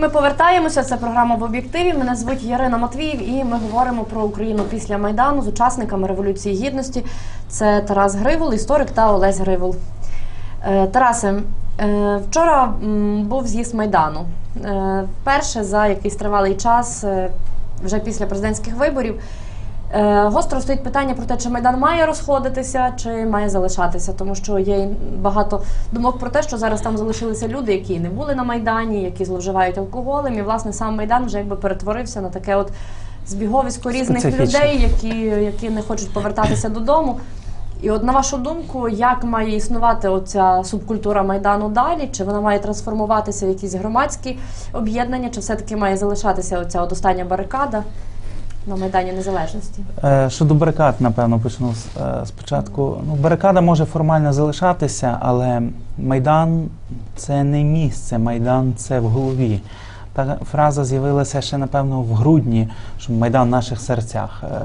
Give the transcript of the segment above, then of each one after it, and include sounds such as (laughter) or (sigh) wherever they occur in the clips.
ми повертаємося. Це програма в об'єктиві. Мене звуть Ярина Матвіїв, і ми говоримо про Україну після майдану з учасниками революції гідності. Це Тарас Гривол, історик та Олесь Гривол. Е, Тарасе, е, вчора був з'їзд майдану. Перше за якийсь тривалий час, е, вже після президентських виборів. Е, Гостро стоїть питання про те, чи майдан має розходитися, чи має залишатися, тому що є багато думок про те, що зараз там залишилися люди, які не були на майдані, які зловживають алкоголем, і власне сам майдан вже якби перетворився на таке от збіговисько різних людей, які, які не хочуть повертатися додому. І от на вашу думку, як має існувати оця субкультура майдану далі? Чи вона має трансформуватися в якісь громадські об'єднання, чи все-таки має залишатися оця от остання барикада на Майдані Незалежності? Е, Щодо барикад, напевно, почну е, спочатку. Ну, барикада може формально залишатися, але Майдан це не місце, Майдан це в голові. Та фраза з'явилася ще, напевно, в грудні, що Майдан в наших серцях. Е,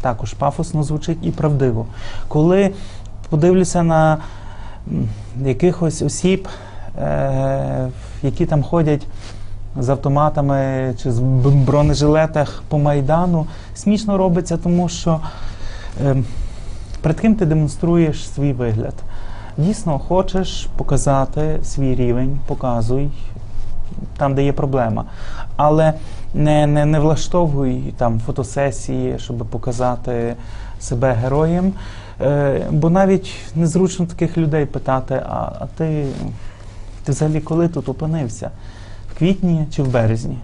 Також пафосно звучить і правдиво. Коли подивлюся на якихось осіб, які там ходять з автоматами чи з бронежилетах по майдану, смішно робиться, тому що е, перед ким ти демонструєш свій вигляд. Дійсно, хочеш показати свій рівень, показуй там, де є проблема. Але не, не, не влаштовуй там фотосесії, щоб показати себе героєм. Е, бо навіть незручно таких людей питати, а, а ти, ти взагалі коли тут опинився? Квітні чи в березні?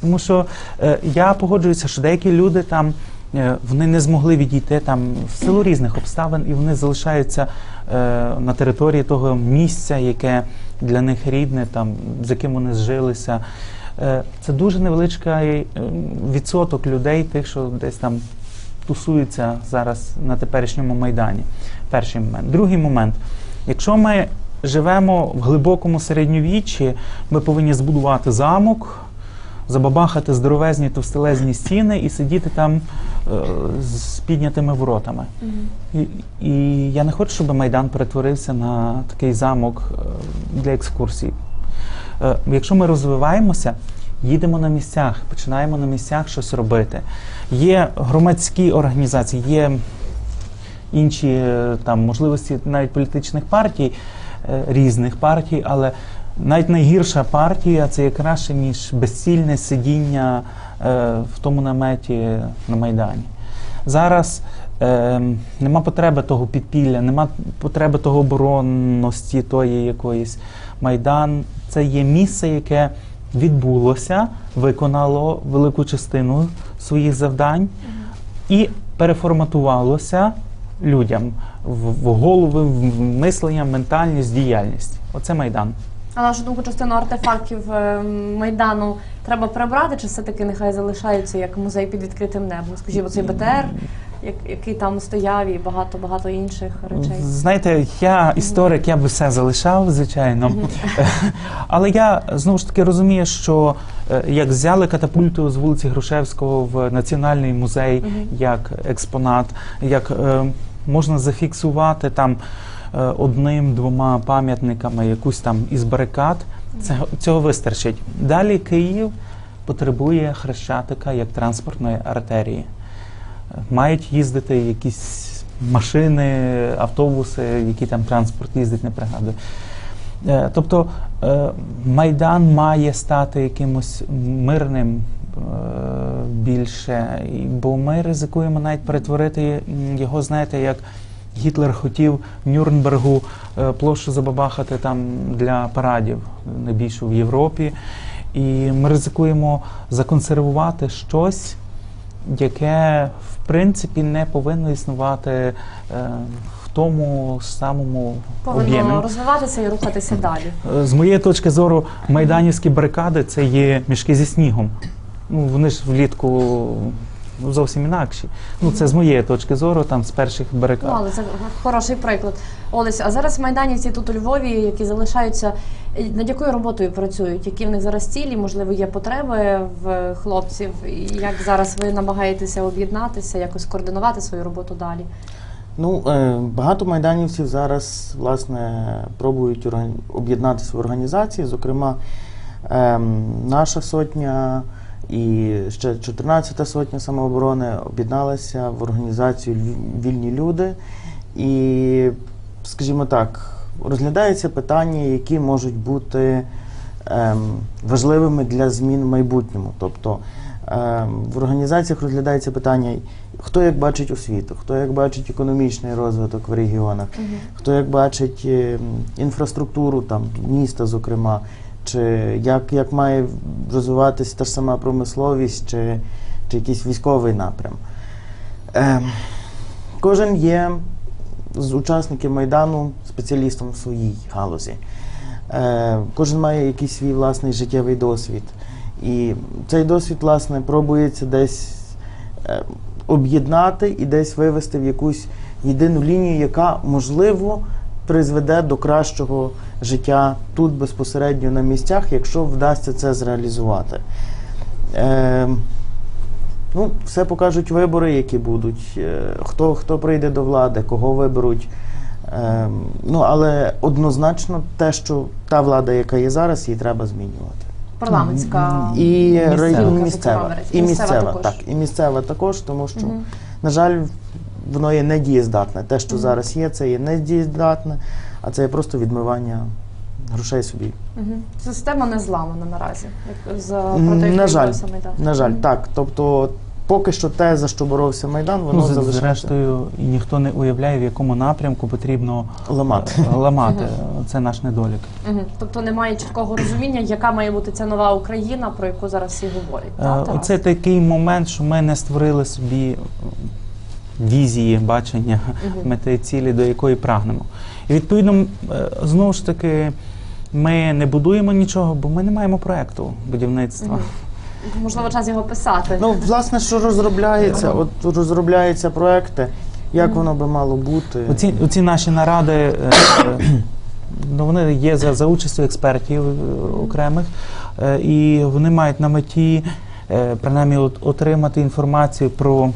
Тому що е, я погоджуюся, що деякі люди там е, вони не змогли відійти там в силу різних обставин, і вони залишаються е, на території того місця, яке для них рідне, там з яким вони зжилися. Е, це дуже невеличкий е, відсоток людей, тих, що десь там тусуються зараз на теперішньому майдані. Перший момент. Другий момент. Якщо ми живемо в глибокому середньовіччі, ми повинні збудувати замок, забабахати здоровезні товстелезні стіни і сидіти там е, з піднятими воротами. І, і я не хочу, щоб Майдан перетворився на такий замок е, для екскурсій. Е, Якщо ми розвиваємося, їдемо на місцях, починаємо на місцях щось робити. Є громадські організації, є інші е, там можливості навіть політичних партій, різних партій, але навіть найгірша партія це якраз ще ніж безцільне сидіння е, в тому наметі на Майдані. Зараз е, нема потреби того підпілля, нема потреби того оборонності тої якоїсь. Майдан це є місце, яке відбулося, виконало велику частину своїх завдань і переформатувалося людям в, в голови, в мислення, ментальність, діяльність. Оце Майдан. А на вашу думку, частину артефактів е, майдану треба прибрати, чи все-таки нехай залишаються як музей під відкритим небом? Скажімо, цей БТР, як- який там стояв, і багато багато інших речей. Знаєте, я історик, я би все залишав, звичайно. (laughs) Але я знову ж таки розумію, що е, як взяли катапульту з вулиці Грушевського в Національний музей як експонат, як е, можна зафіксувати там е, одним-двома пам'ятниками якусь там із барикад, це, цього вистачить. Далі Київ потребує хрещатика як транспортної артерії. Мають їздити якісь машини, автобуси, які там транспорт їздить, не пригадую. Е, Тобто е, Майдан має стати якимось мирним більше, бо ми ризикуємо навіть перетворити його, знаєте, як Гітлер хотів в Нюрнбергу е, площу забабахати там для парадів, найбільшу в Європі. І ми ризикуємо законсервувати щось, яке в принципі не повинно існувати е, в тому самому об'ємі. Повинно розвиватися і рухатися далі. Е, З моєї точки зору, майданівські барикади це є мішки зі снігом. Ну, вони ж влітку ну, зовсім інакші. Ну, це з моєї точки зору, там з перших барикад. Ну, але це хороший приклад. Олесь, а зараз майданівці тут у Львові, які залишаються, над якою роботою працюють? Які в них зараз цілі? Можливо, є потреби в хлопців? І як зараз ви намагаєтеся об'єднатися, якось координувати свою роботу далі? Ну, е, багато майданівців зараз власне пробують орган- об'єднатися в організації. Зокрема, ем, наша сотня і ще 14-та сотня самооборони об'єдналися в організацію «Львів- Вільні люди. І, скажімо так, розглядаються питання, які можуть бути ем, важливими для змін в майбутньому. Тобто ем, в організаціях розглядається питання, хто як бачить освіту, хто як бачить економічний розвиток в регіонах, хто як бачить ем, інфраструктуру там, міста, зокрема, чи як, як має розвиватися та ж сама промисловість, чи, чи якийсь військовий напрям. Ем, кожен є з учасників Майдану спеціалістом в своїй галузі. Е, кожен має якийсь свій власний життєвий досвід. І цей досвід, власне, пробується десь е, об'єднати і десь вивести в якусь єдину лінію, яка, можливо, призведе до кращого життя тут безпосередньо на місцях, якщо вдасться це зреалізувати. Е, Ну, все покажуть вибори, які будуть, е, хто, хто прийде до влади, кого виберуть. Ем, Ну, але однозначно те, що та влада, яка є зараз, її треба змінювати. Парламентська І Місцева. місцева. І Місцева місцева, також. так, і місцева також, тому що, Мгм. на жаль, воно є недієздатне. Те, що зараз є, це є недієздатне, а це є просто відмивання грошей собі. Мгм. Система не зламана наразі. Як за проти якої на жаль, боровся Майдан. На жаль, Мгм. так. Тобто, поки що те, за що боровся Майдан, воно Ну, з- залишається зрештою, і ніхто не уявляє, в якому напрямку потрібно ламати. е, ламати. Це наш недолік. Мгм. Тобто немає чіткого розуміння, яка має бути ця нова Україна, про яку зараз всі говорять. Е, так, Тарас? Оце такий момент, що ми не створили собі візії, бачення мети цілі, до якої прагнемо. І відповідно, е, знову ж таки, ми не будуємо нічого, бо ми не маємо проекту будівництва. Можливо, час його писати. Ну, власне, що розробляється, от розробляються проекти, як воно би мало бути. Оці, оці наші наради, е, е, ну, вони є за, за участю експертів окремих, і вони мають на меті принаймні от, отримати інформацію про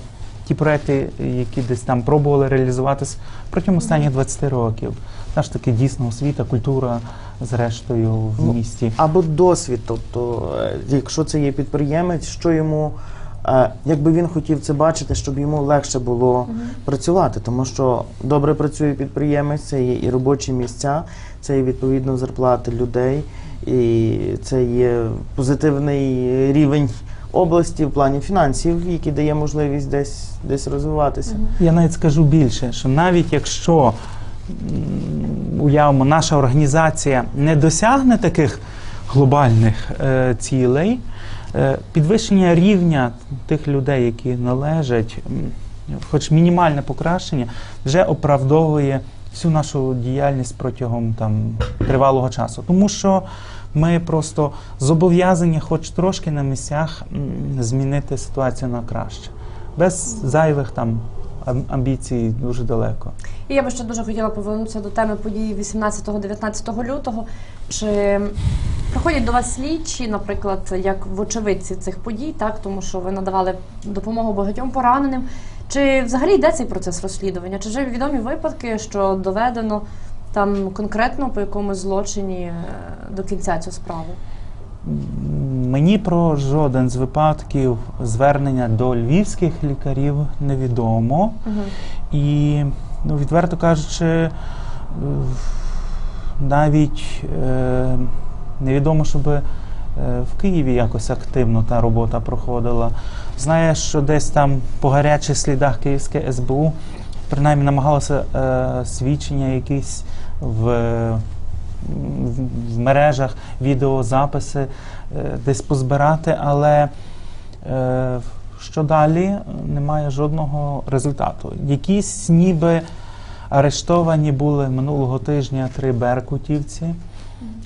ті проекти, які десь там пробували реалізуватися протягом останніх 20 років. Наш таки дійсно освіта, культура, зрештою, в Ну, місті. Або досвід, тобто, е, якщо це є підприємець, що йому, е, як би він хотів це бачити, щоб йому легше було працювати, тому що добре працює підприємець, це є і робочі місця, це є відповідно зарплати людей, і це є позитивний рівень області в плані фінансів, який дає можливість десь, десь розвиватися. Я навіть скажу більше, що навіть якщо уявимо, наша організація не досягне таких глобальних е, цілей, е, підвищення рівня тих людей, які належать, хоч мінімальне покращення, вже оправдовує всю нашу діяльність протягом там, тривалого часу. Тому що ми просто зобов'язані, хоч трошки на місцях, змінити ситуацію на краще. Без зайвих там амбіцій дуже далеко. І я би ще дуже хотіла повернутися до теми подій 18-19 лютого. Чи приходять до вас слідчі, наприклад, як в очевидці цих подій, так тому що ви надавали допомогу багатьом пораненим? Чи взагалі йде цей процес розслідування? Чи вже відомі випадки, що доведено там конкретно по якомусь злочині е, до кінця цю справу? Мені про жоден з випадків звернення до львівських лікарів невідомо. Угу. І, ну, відверто кажучи, е, навіть е, невідомо, щоб е, в Києві якось активно та робота проходила. Знаю, що десь там по гарячих слідах Київське СБУ принаймні намагалося е, свідчення якісь в, в, мережах, відеозаписи е, десь позбирати, але е, що далі немає жодного результату. Якісь ніби арештовані були минулого тижня три беркутівці.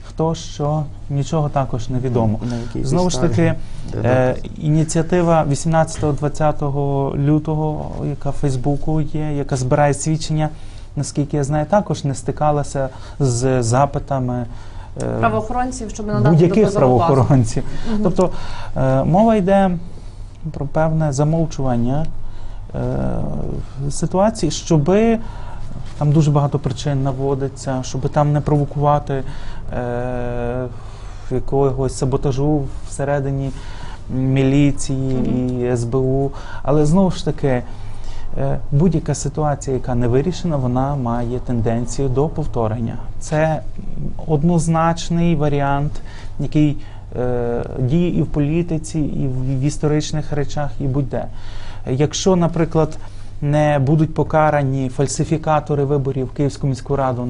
Хто що, нічого також не відомо. Знову ж таки, е, ініціатива 18-20 лютого, яка в Фейсбуку є, яка збирає свідчення, наскільки я знаю, також не стикалася з запитами е, Правоохоронців, щоб надати будь-яких правоохоронців. Мгм. Тобто е, мова йде про певне замовчування е, ситуації, щоби там дуже багато причин наводиться, щоб там не провокувати якогось саботажу всередині міліції і СБУ. Але знову ж таки, будь-яка ситуація, яка не вирішена, вона має тенденцію до повторення. Це однозначний варіант, який е, діє і в політиці, і в, історичних речах, і будь-де. Якщо, наприклад, не будуть покарані фальсифікатори виборів Київську міську раду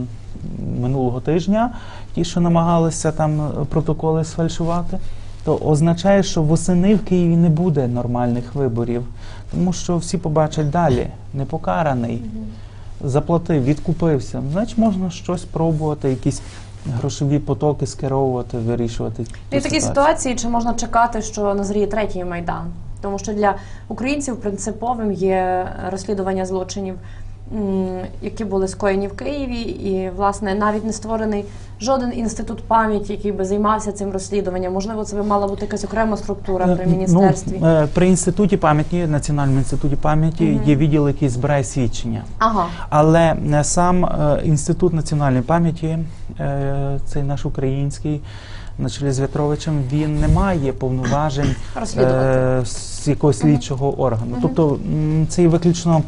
минулого тижня, ті, що намагалися там е, протоколи сфальшувати, то означає, що восени в Києві не буде нормальних виборів, тому що всі побачать далі, не покараний, заплатив, відкупився. Значить, можна щось пробувати, якісь грошові потоки скеровувати, вирішувати. І в такій ситуації чи можна чекати, що назріє третій майдан? Тому що для українців принциповим є розслідування злочинів, які були скоєні в Києві, і власне навіть не створений жоден інститут пам'яті, який би займався цим розслідуванням. Можливо, це би мала бути якась окрема структура при Е, міністерстві. Ну, е, при інституті пам'яті, Національному інституті пам'яті є відділ, який збирає свідчення. Ага, Але е, сам е, інститут національної пам'яті, е, цей наш український, на чолі з В'ятровичем, він не має повноважень е, з якогось слідчого органу. Тобто це є виключно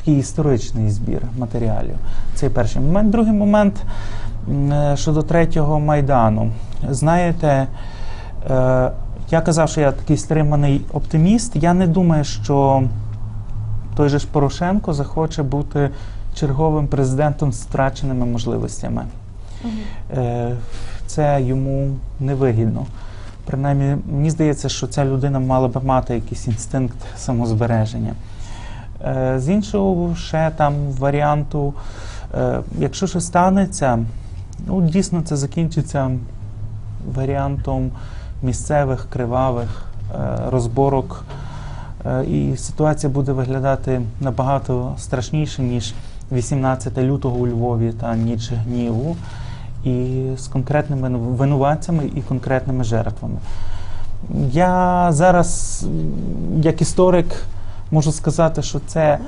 такий історичний збір матеріалів. Це перший момент. Другий момент е, щодо третього майдану. Знаєте, е, я казав, що я такий стриманий оптиміст. Я не думаю, що той же ж Порошенко захоче бути черговим президентом з втраченими можливостями. Е, Це йому невигідно. Принаймні, мені здається, що ця людина мала би мати якийсь інстинкт самозбереження. Е, З іншого, ще там варіанту, е, якщо щось станеться, ну дійсно це закінчиться варіантом місцевих кривавих е, розборок. І ситуація буде виглядати набагато страшніше, ніж 18 лютого у Львові та ніч гніву, і з конкретними винуватцями і конкретними жертвами. Я зараз, як історик, можу сказати, що це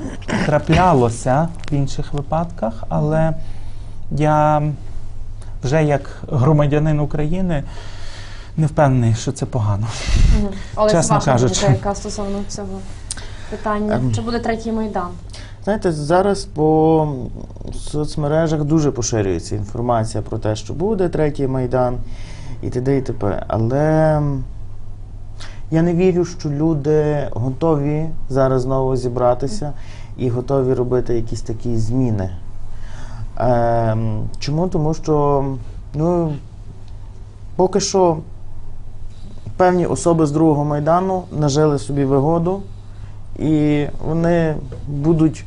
траплялося в інших випадках, але я вже як громадянин України не впевнений, що це погано. Олесь, чесно ваша кажучи. думка, яка стосовно цього питання? Ем. Чи буде третій майдан? Знаєте, зараз по соцмережах дуже поширюється інформація про те, що буде третій майдан і т.д. і т.п. Але я не вірю, що люди готові зараз знову зібратися і готові робити якісь такі зміни. Е, чому? Тому що ну, поки що певні особи з другого майдану нажили собі вигоду, і вони будуть,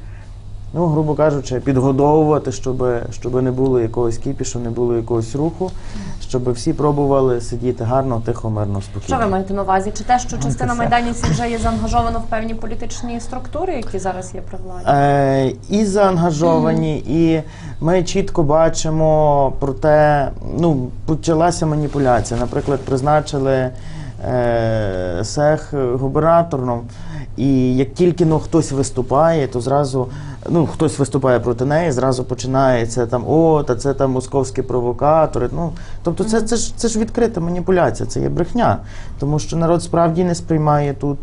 ну, грубо кажучи, підгодовувати, щоб, щоб не було якогось кіпішу, не було якогось руху, щоб всі пробували сидіти гарно, тихо, мирно, спокійно. Що ви маєте на увазі? Чи те, що частина майданівців вже є заангажовано в певні політичні структури, які зараз є при владі? Е, і заангажовані, і ми чітко бачимо про те, ну, почалася маніпуляція. Наприклад, призначили е, сех губернатором, і як тільки ну, хтось виступає, то зразу ну, хтось виступає проти неї, зразу починається там, о, та це там московські провокатори. Ну, тобто це, це, ж, це ж відкрита маніпуляція, це є брехня. Тому що народ справді не сприймає тут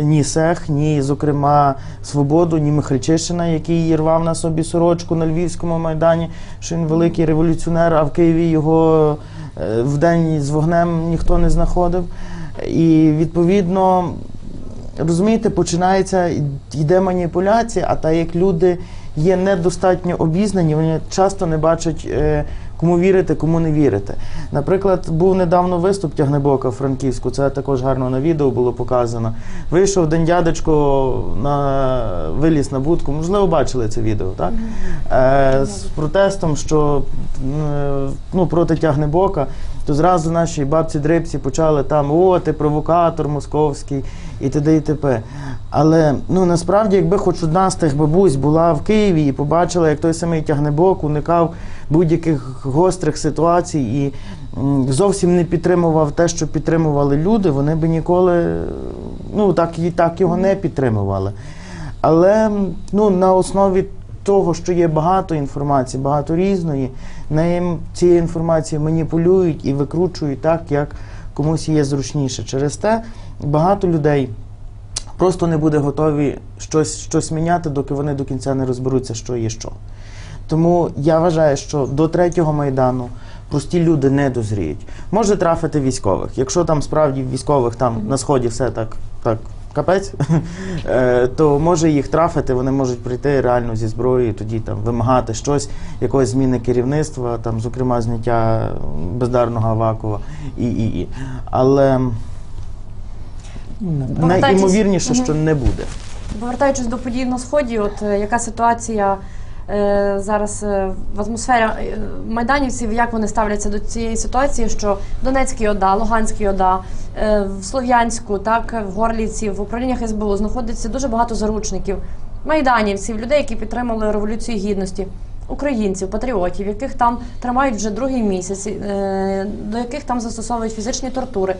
ні Сех, ні, зокрема, Свободу, ні Михальчишина, який рвав на собі сорочку на Львівському майдані, що він великий революціонер, а в Києві його е, вдень з вогнем ніхто не знаходив. І відповідно, розумієте, починається, йде маніпуляція, а так як люди є недостатньо обізнані, вони часто не бачать. е, Кому вірити, кому не вірити. Наприклад, був недавно виступ Тягнебока в Франківську, це також гарно на відео було показано. Вийшов день дядечко на виліз на будку. Можливо, бачили це відео, так? Е, з протестом, що е, ну, проти Тягнебока, то зразу наші бабці дрипці почали там: о, ти провокатор московський і т.д. і т.п. Але ну насправді, якби хоч одна з тих бабусь була в Києві і побачила, як той самий Тягнебок уникав будь-яких гострих ситуацій і зовсім не підтримував те, що підтримували люди, вони би ніколи ну, так, і так його не підтримували. Але ну, на основі того, що є багато інформації, багато різної, Ним цією інформацією маніпулюють і викручують так, як комусь є зручніше. Через те багато людей просто не буде готові щось, щось міняти, доки вони до кінця не розберуться, що є що. Тому я вважаю, що до третього майдану прості люди не дозріють. Може трафити військових. Якщо там справді військових там на сході все так, так капець, (laughs) е, то може їх трафити, вони можуть прийти реально зі зброєю, тоді там вимагати щось, якоїсь зміни керівництва, там, зокрема, зняття бездарного Авакова і, і, і. Але найімовірніше, що не буде. Повертаючись до подій на сході, от е, яка ситуація зараз е, в атмосфері е, майданівців, як вони ставляться до цієї ситуації, що Донецький ОДА, Луганський ОДА, е, в Слов'янську, так в Горлівці, в управліннях СБУ знаходиться дуже багато заручників, майданівців, людей, які підтримали революцію гідності. Українців, патріотів, яких там тримають вже другий місяць, е, до яких там застосовують фізичні тортури.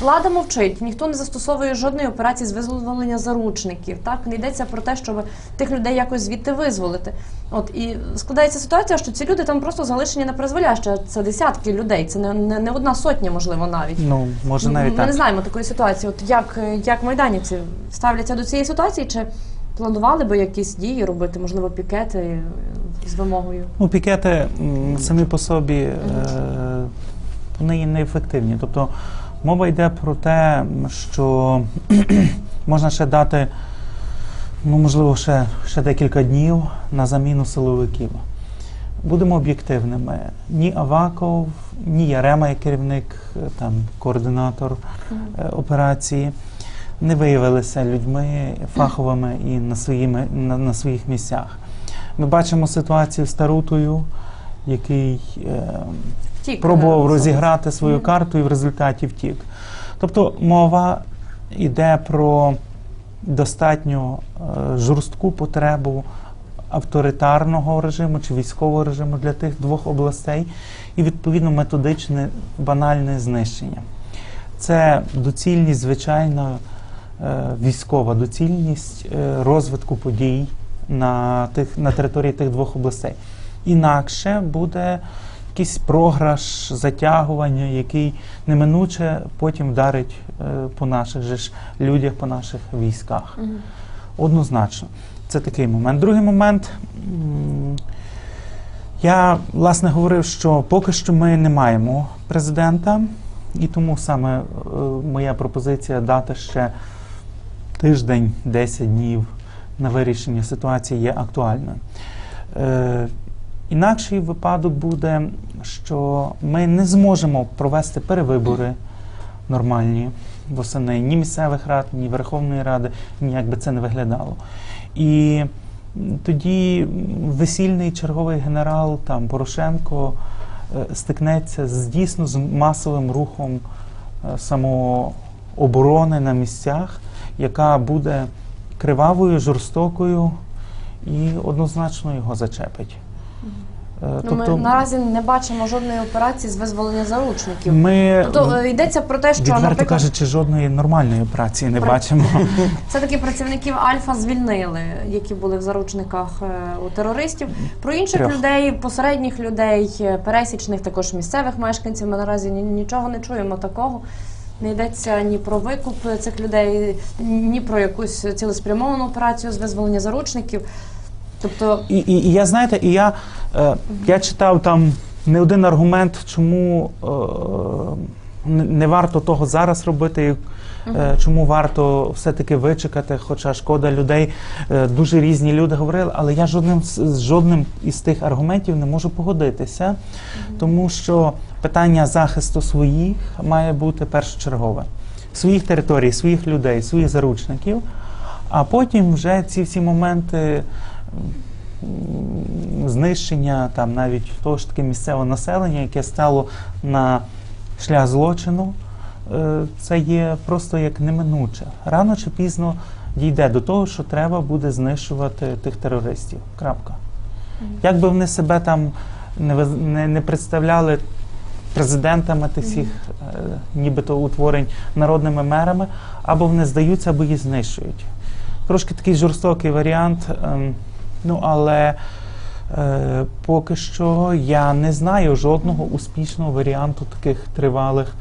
Влада мовчить, ніхто не застосовує жодної операції з визволення заручників. Так не йдеться про те, щоб тих людей якось звідти визволити. От і складається ситуація, що ці люди там просто залишені на призволяще. Це десятки людей, це не, не, не одна сотня, можливо, навіть. Ну, може навіть Ми так. не знаємо такої ситуації. От як, як майданівці ставляться до цієї ситуації, чи планували би якісь дії робити, можливо, пікети е, з вимогою? Ну, пікети самі по собі е, вони є неефективні. Тобто мова йде про те, що (clears throat) можна ще дати, ну, можливо, ще, ще декілька днів на заміну силовиків. Будемо об'єктивними. Ні Аваков, ні Ярема, як керівник, там, координатор е, операції, не виявилися людьми фаховими і на, своїми, на, на своїх місцях. Ми бачимо ситуацію з Тарутою, який е, Втік, пробував розіграти свою карту і в результаті втік. Тобто мова йде про достатньо е, жорстку потребу авторитарного режиму чи військового режиму для тих двох областей і відповідно методичне банальне знищення. Це доцільність, звичайно, е, військова доцільність е, розвитку подій на, тих, на території тих двох областей. Інакше буде якийсь програш, затягування, який неминуче потім вдарить е, по наших же ж людях, по наших військах. Однозначно. Це такий момент. Другий момент. Я, власне, говорив, що поки що ми не маємо президента, і тому саме е, моя пропозиція дати ще тиждень, 10 днів на вирішення ситуації є актуальною. Інакший випадок буде, що ми не зможемо провести перевибори нормальні восени ні місцевих рад, ні Верховної Ради, ні як би це не виглядало. І тоді весільний черговий генерал там Порошенко е, стикнеться з дійсно з масовим рухом е, самооборони на місцях, яка буде кривавою, жорстокою і однозначно його зачепить. Е, Ну, ми наразі не бачимо жодної операції з визволення заручників. ми Тобто е, йдеться про те, що відверто наприклад, кажучи, жодної нормальної операції не При- бачимо. (laughs) все таки працівників Альфа звільнили, які були в заручниках е, у терористів. Про інших Трьох. людей, посередніх людей, е, пересічних, також місцевих мешканців. Ми наразі нічого не чуємо такого. Не йдеться ні про викуп цих людей, ні про якусь цілеспрямовану операцію з визволення заручників. Тобто, І, і, і я знаєте, і я, е, я читав там не один аргумент, чому е, не, варто того зараз робити, е, чому варто все-таки вичекати, хоча шкода людей. Е, дуже різні люди говорили, але я жодним з жодним із тих аргументів не можу погодитися, тому що питання захисту своїх має бути першочергове. Своїх територій, своїх людей, своїх заручників. А потім вже ці всі моменти знищення там навіть того ж таки місцевого населення, яке стало на шлях злочину, е, це є просто як неминуче. Рано чи пізно дійде до того, що треба буде знищувати тих терористів. Крапка. Як би вони себе там не, не, не представляли президентами тих всіх е, нібито утворень народними мерами, або вони здаються, або їх знищують. Трошки такий жорстокий варіант, ем, ну але Е, Поки що я не знаю жодного успішного варіанту таких тривалих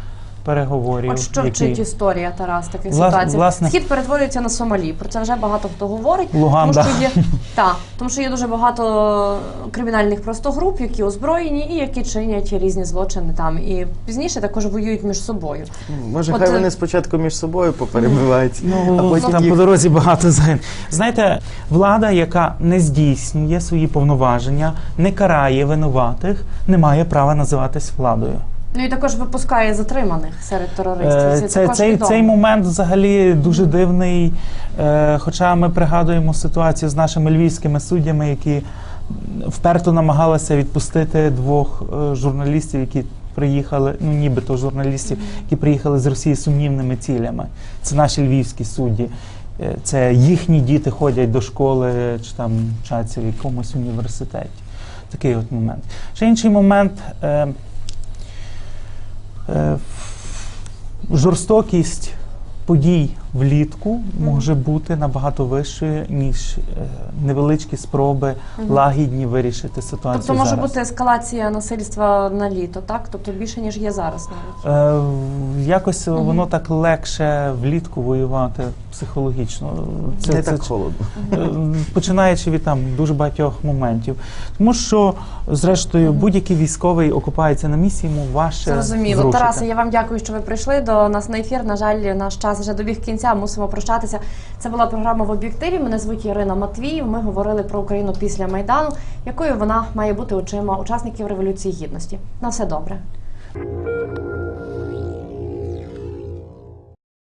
переговорів. От що які- вчить історія Тарас таких Влас- ситуацій? власне- Схід перетворюється на Сомалі. Про це вже багато хто говорить. Луганда. Тому що є (laughs) та тому, що є дуже багато кримінальних просто груп, які озброєні і які чинять різні злочини там. І пізніше також воюють між собою. Може, От, хай е, вони спочатку між собою поперебиваються, а Ну, потім там їх по дорозі багато загин. Знаєте, влада, яка не здійснює свої повноваження, не карає винуватих, не має права називатись владою. Ну і також випускає затриманих серед терористів. Е, Це, Це, також цей, відомо. цей момент взагалі дуже дивний. е, Хоча ми пригадуємо ситуацію з нашими львівськими суддями, які вперто намагалися відпустити двох е, журналістів, які приїхали, ну нібито журналістів, які приїхали з Росії з сумнівними цілями. Це наші львівські судді. Е, Це їхні діти ходять до школи чи там вчаться в якомусь університеті. Такий от момент. Ще інший момент. Е, жорстокість подій влітку може бути набагато вищою, ніж е, невеличкі спроби лагідні вирішити ситуацію. Тобто може зараз. бути ескалація насильства на літо, так? Тобто більше ніж є зараз навіть. Е, якось Мгм. воно так легше влітку воювати психологічно. Це, не це, так холодно. Е, починаючи від там дуже багатьох моментів. Тому що, зрештою, будь-який військовий окупається на місці, йому важче. Зрозуміло. Тарасе, я вам дякую, що ви прийшли до нас на ефір. На жаль, наш час вже добіг кінця. Мусимо прощатися. Це була програма в об'єктиві. Мене звуть Ірина Матвіїв. Ми говорили про Україну після майдану, якою вона має бути очима учасників революції гідності. На все добре.